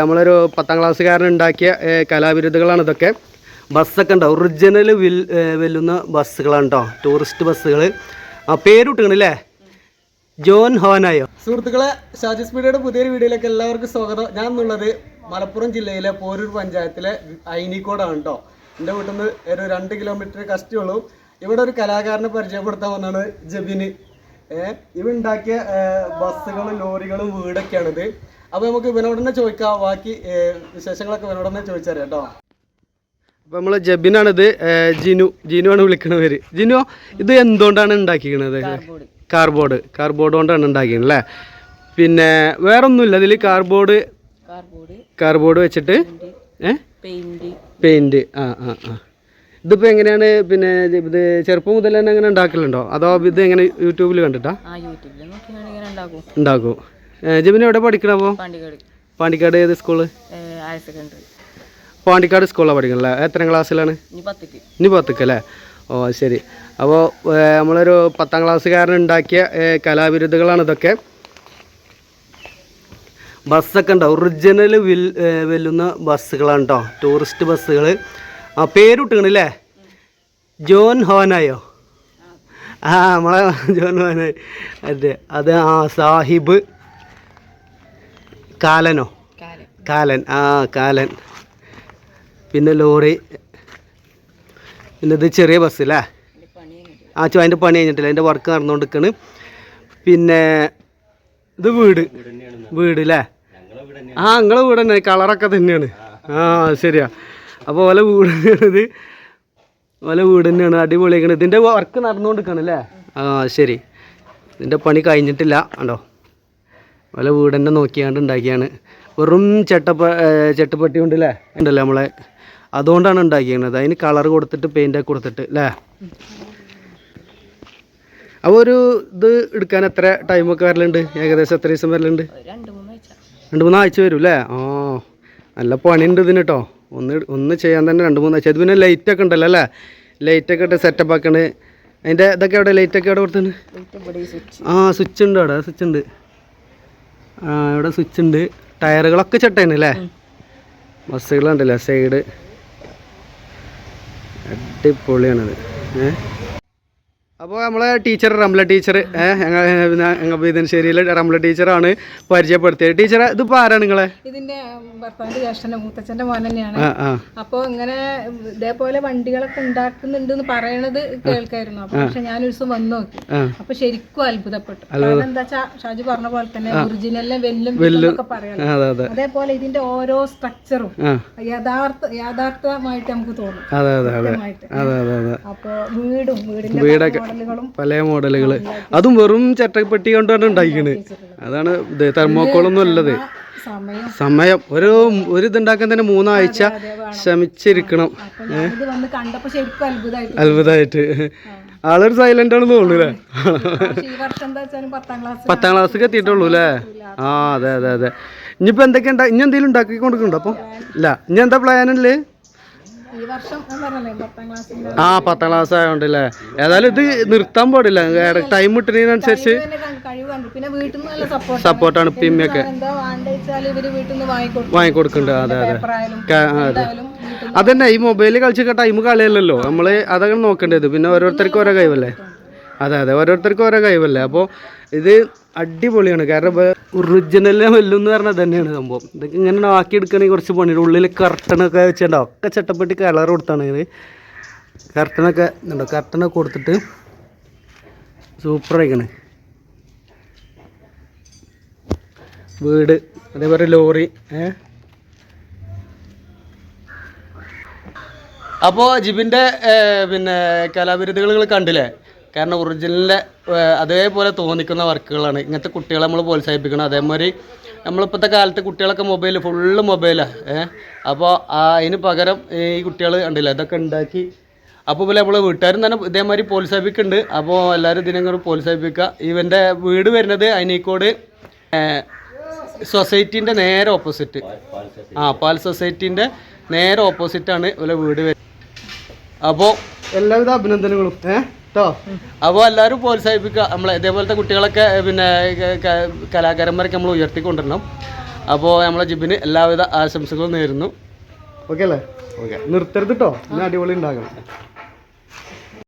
നമ്മളൊരു പത്താം ക്ലാസ്സുകാരൻ ഉണ്ടാക്കിയ കലാവിരുദ്ധകളാണ് ഇതൊക്കെ. ബസ്സൊക്കെ ഉണ്ടോ. ഒറിജിനൽ വിൽ വെല്ലുന്ന ബസ്സുകളാണ് കേട്ടോ ടൂറിസ്റ്റ് ബസ്സുകൾ ആ പേരിട്ടിക്കണല്ലേ ജോൺ ഹോനായോ? സുഹൃത്തുക്കളെ ഷാജിസ് മീഡിയയുടെ പുതിയൊരു വീഡിയോയിലേക്ക് എല്ലാവർക്കും സ്വാഗതം. ഞാൻ എന്നുള്ളത് മലപ്പുറം ജില്ലയിലെ പോരൂർ പഞ്ചായത്തിലെ ഐനിക്കോടാണ് കേട്ടോ എന്റെ വീട്ടിൽ നിന്ന് ഒരു രണ്ട് കിലോമീറ്റർ കഷ്ടിയുള്ളൂ ഇവിടെ ഒരു കലാകാരനെ പരിചയപ്പെടുത്താൻ വന്നാണ് ജബിന്. ഇവ ഉണ്ടാക്കിയ ബസ്സുകളും ലോറികളും വീടൊക്കെയാണിത്. അപ്പോൾ നമുക്ക് ഇവനോട് തന്നെ ചോദിക്കാം. ബാക്കി വിശേഷങ്ങളൊക്കെ ഇവനോട് തന്നെ ചോദിച്ചറിയാം കേട്ടോ. അപ്പോൾ നമ്മൾ ജബിനാണിത് ഇത് ജിനു ജിനു ആണ് വിളിക്കണ പേര്. ജിനു ഇത് എന്തുകൊണ്ടാണ് ഉണ്ടാക്കിക്കണത്? കാർബോർഡ് കാർബോർഡ് കൊണ്ടാണ് ഉണ്ടാക്കിയത് അല്ലേ? പിന്നെ വേറെ ഒന്നുമില്ല ഇതിൽ കാർബോർഡ് കാർബോർഡ് വെച്ചിട്ട് പെയിന്റ് പെയിന്റ് ആ ആ ആ. ഇതിപ്പോ എങ്ങനെയാണ് പിന്നെ ഇത് ചെറുപ്പം മുതൽ തന്നെ അങ്ങനെ ഉണ്ടാക്കലുണ്ടോ? അതോ ഇത് എങ്ങനെ യൂട്യൂബിൽ കണ്ടിട്ടാ? ആ യൂട്യൂബിൽ നോക്കിയാണ് ഇങ്ങനെ ഉണ്ടാക്കും. ജബിന് എവിടെ പഠിക്കണ അപ്പോൾ പാണ്ടിക്കാട്. ഏത് സ്കൂൾ പാണ്ടിക്കാട് സ്കൂളിലാണ് പഠിക്കണല്ലേ എത്ര ക്ലാസ്സിലാണ് ഇനി പത്തിക്ക്. അല്ലേ? ഓ ശരി. അപ്പോൾ നമ്മളൊരു പത്താം ക്ലാസ്സുകാരൻ ഉണ്ടാക്കിയ കലാവിരുദ്ധകളാണ് ഇതൊക്കെ. ബസ്സൊക്കെ ഉണ്ടോ? ഒറിജിനൽ വിൽ വെല്ലുന്ന ബസ്സുകളാണ് കേട്ടോ ടൂറിസ്റ്റ് ബസ്സുകൾ ആ പേരിട്ടിക്കണല്ലേ? ജോൺ ഹോനായോ? ആ നമ്മളെ ജോൻ ഹോനായി. അതെ അത് ആ സാഹിബ് കാലനോ? കാലം കാലൻ. ആ കാലൻ. പിന്നെ ലോറി. പിന്നെ ഇത് ചെറിയ ബസ് അല്ലേ ആ ചോ അതിന്റെ പണി കഴിഞ്ഞിട്ടില്ല. അതിന്റെ വർക്ക് നടന്നുകൊണ്ടിരിക്കണ് പിന്നെ ഇത് വീട്. വീട് അല്ലേ ആ നിങ്ങളെ വീട് തന്നെ. കളറൊക്കെ തന്നെയാണ്. ആ ശരിയാ. അപ്പോൾ ഓല വീട് ഓല വീട് തന്നെയാണ്. അടിപൊളിയാണ് ഇതിന്റെ വർക്ക് നടന്നുകൊണ്ടിരിക്കണം അല്ലേ? ആ ശരി. ഇതിന്റെ പണി കഴിഞ്ഞിട്ടില്ല. കണ്ടോ? ഓല വീട് തന്നെ നോക്കിയാണ്ട് ഉണ്ടാക്കിയാണ്. വെറും ചെട്ടപ്പ ചട്ടുപട്ടി കൊണ്ടല്ലേ ഉണ്ടല്ലേ നമ്മളെ? അതുകൊണ്ടാണ് ഉണ്ടാക്കിയത് അതിന് കളർ കൊടുത്തിട്ട് പെയിന്റൊക്കെ കൊടുത്തിട്ട് അല്ലേ അപ്പോൾ ഒരു ഇത് എടുക്കാൻ എത്ര ടൈമൊക്കെ വരലുണ്ട്? ഏകദേശം എത്ര ദിവസം വരലുണ്ട്? രണ്ട് മൂന്ന് ആഴ്ച. വരും അല്ലേ ആ നല്ല പണിയുണ്ട് ഇതിന് കേട്ടോ ഒന്ന് ഒന്ന് ചെയ്യാൻ തന്നെ രണ്ട് മൂന്ന് ആഴ്ച. ഇത് പിന്നെ ലൈറ്റൊക്കെ ഉണ്ടല്ലോ അല്ലേ ലൈറ്റൊക്കെ ഇട്ട് സെറ്റപ്പ് ആക്കണ്. അതിന്റെ ഇതൊക്കെ എവിടെ? ലൈറ്റൊക്കെ എവിടെ കൊടുത്തു ആ സ്വിച്ച് ഉണ്ട് അവിടെ സ്വിച്ച് ഉണ്ട്. ഇവിടെ സ്വിച്ച് ഉണ്ട്. ടയറുകളൊക്കെ ചട്ടയാണ് അല്ലേ ബസ്സുകളുണ്ടല്ലേ സൈഡ് അടിപൊളിയാണത്. ഏ? അപ്പോൾ നമ്മളെ ടീച്ചർ റംല ടീച്ചർ ഞങ്ങൾ ഇതിനശ്ശേരിയിലെ റംല ടീച്ചറാണ് പരിചയപ്പെടുത്തിയത്. ടീച്ചർ ഇതിപ്പോൾ ആരാണ് നിങ്ങളെ? ഇതിന്റെ ഭർത്താവിന്റെ ജ്യേഷ്ഠന്റെ മൂത്തച്ഛന്റെ മോൻ തന്നെയാണ്. ആ ആ. അപ്പൊ ഇങ്ങനെ ഇതേപോലെ വണ്ടികളൊക്കെ ഉണ്ടാക്കുന്നുണ്ട് എന്ന് പറയണത് കേൾക്കായിരുന്നു. അപ്പൊ പക്ഷെ ഞാൻ ഒരു ദിവസം വന്നു നോക്കി. അപ്പൊ ശരിക്കും അത്ഭുതപ്പെട്ടു. കാരണം എന്താ വെച്ചാൽ ഷാജി പറഞ്ഞ പോലെ തന്നെ ഒറിജിനലിനെ വെല്ലും വെല്ലും. പറയാം ആ, അതെ അതെ. അതേപോലെ ഇതിന്റെ ഓരോ സ്ട്രക്ചറും യഥാർത്ഥ യാഥാർത്ഥമായിട്ട് നമുക്ക് തോന്നും. അപ്പൊ വീടും വീടിന്റെ മോഡലുകളും പല മോഡലുകൾ അതും വെറും ചട്ടപ്പെട്ടി കൊണ്ടാണ് ഉണ്ടാക്കിക്കണ്. അതാണ് ഇത് തെർമോക്കോളൊന്നും അല്ലത്. സമയം. ഒരു ഒരു ഇതുണ്ടാക്കാൻ തന്നെ മൂന്നാഴ്ച ശ്രമിച്ചിരിക്കണം. അത്ഭുതമായിട്ട് ആളൊരു സൈലന്റ് ആണെന്ന് തോന്നുന്നു പത്താം ക്ലാസ് പത്താം ക്ലാസ്സിലേക്ക് എത്തിയിട്ടുള്ളൂ അല്ലേ? ആ അതെ അതെ അതെ. ഇനിയിപ്പോ എന്തൊക്കെ ഉണ്ടാ ഇനി എന്തെങ്കിലും ഉണ്ടാക്കി കൊടുക്കുന്നുണ്ടോ അപ്പൊ? ഇല്ല. ഇനി എന്താ പ്ലാനല്ലേ ആ പത്താം ക്ലാസ് ആയതുകൊണ്ട് അല്ലേ ഏതായാലും ഇത് നിർത്താൻ പാടില്ല. ടൈം കിട്ടുന്നതിനനുസരിച്ച് സപ്പോർട്ടാണ് പിമ്മയൊക്കെ. വാങ്ങിക്കൊടുക്കുന്നുണ്ട്. അതെ അതെ. അതെ. അതന്നെ ഈ മൊബൈലിൽ കളിച്ചൊക്കെ ടൈം കളയല്ലല്ലോ. നമ്മൾ അതൊക്കെ നോക്കേണ്ടത്. പിന്നെ ഓരോരുത്തർക്കും ഓരോ കഴിവല്ലേ? അതെ അതെ. ഓരോരുത്തർക്കും ഓരോ കഴിവല്ലേ? അപ്പോൾ ഇത് അടിപൊളിയാണ്. കാരണം ഒറിജിനലിനെ വെല്ലുന്ന് പറഞ്ഞാൽ തന്നെയാണ് സംഭവം. ഇതൊക്കെ ഇങ്ങനെ ആക്കി എടുക്കണമെങ്കിൽ കുറച്ച് പണിയുടെ ഉള്ളിൽ കർട്ടനൊക്കെ വെച്ചിട്ടുണ്ടോ ഒക്കെ ചട്ടപ്പെട്ടി കളർ കൊടുത്താണ് ഇത് കർട്ടനൊക്കെ ഉണ്ടോ കർട്ടനൊക്കെ കൊടുത്തിട്ട് സൂപ്പർ സൂപ്പറായിക്കണ് വീട് അതേപോലെ ലോറി അപ്പോൾ ജിബിന്റെ പിന്നെ കലാവിരുദ്ധകൾ കണ്ടില്ലേ? കാരണം ഒറിജിനലിന്റെ അതേപോലെ തോന്നിക്കുന്ന വർക്കുകളാണ്. ഇങ്ങനത്തെ കുട്ടികളെ നമ്മൾ പ്രോത്സാഹിപ്പിക്കണം. അതേമാതിരി നമ്മളിപ്പോഴത്തെ കാലത്ത് കുട്ടികളൊക്കെ മൊബൈൽ ഫുള്ള് മൊബൈലാണ് ഏഹ്. അപ്പോൾ അതിന് പകരം ഈ കുട്ടികൾ കണ്ടില്ല ഇതൊക്കെ ഉണ്ടാക്കി. അപ്പോൾ പോലെ നമ്മൾ വീട്ടുകാരും തന്നെ ഇതേമാതിരി പ്രോത്സാഹിപ്പിക്കുന്നുണ്ട്. അപ്പോൾ എല്ലാവരും ഇതിനെ കൂടെ പ്രോത്സാഹിപ്പിക്കുക. ഇവന്റെ വീട് വരുന്നത് അനീക്കോട് സൊസൈറ്റീന്റെ നേരെ ഓപ്പോസിറ്റ് ആ പാൽ സൊസൈറ്റീന്റെ നേരെ ഓപ്പോസിറ്റാണ് ഇവരെ വീട് വരുന്നത്. അപ്പോൾ എല്ലാവിധ അഭിനന്ദനങ്ങളും ഏഹ്. കേട്ടോ അപ്പോൾ എല്ലാവരും പ്രോത്സാഹിപ്പിക്കുക. നമ്മളെ ഇതേപോലത്തെ കുട്ടികളൊക്കെ പിന്നെ കലാകാരന്മാരൊക്കെ നമ്മൾ ഉയർത്തിക്കൊണ്ടിരണം. അപ്പോൾ നമ്മളെ ജിബിന് എല്ലാവിധ ആശംസകളും നേരുന്നു. ഓക്കെ അല്ലേ? ഓക്കെ. നിർത്തരുത് കേട്ടോ ഇന്ന് അടിപൊളി ഉണ്ടാക്കണം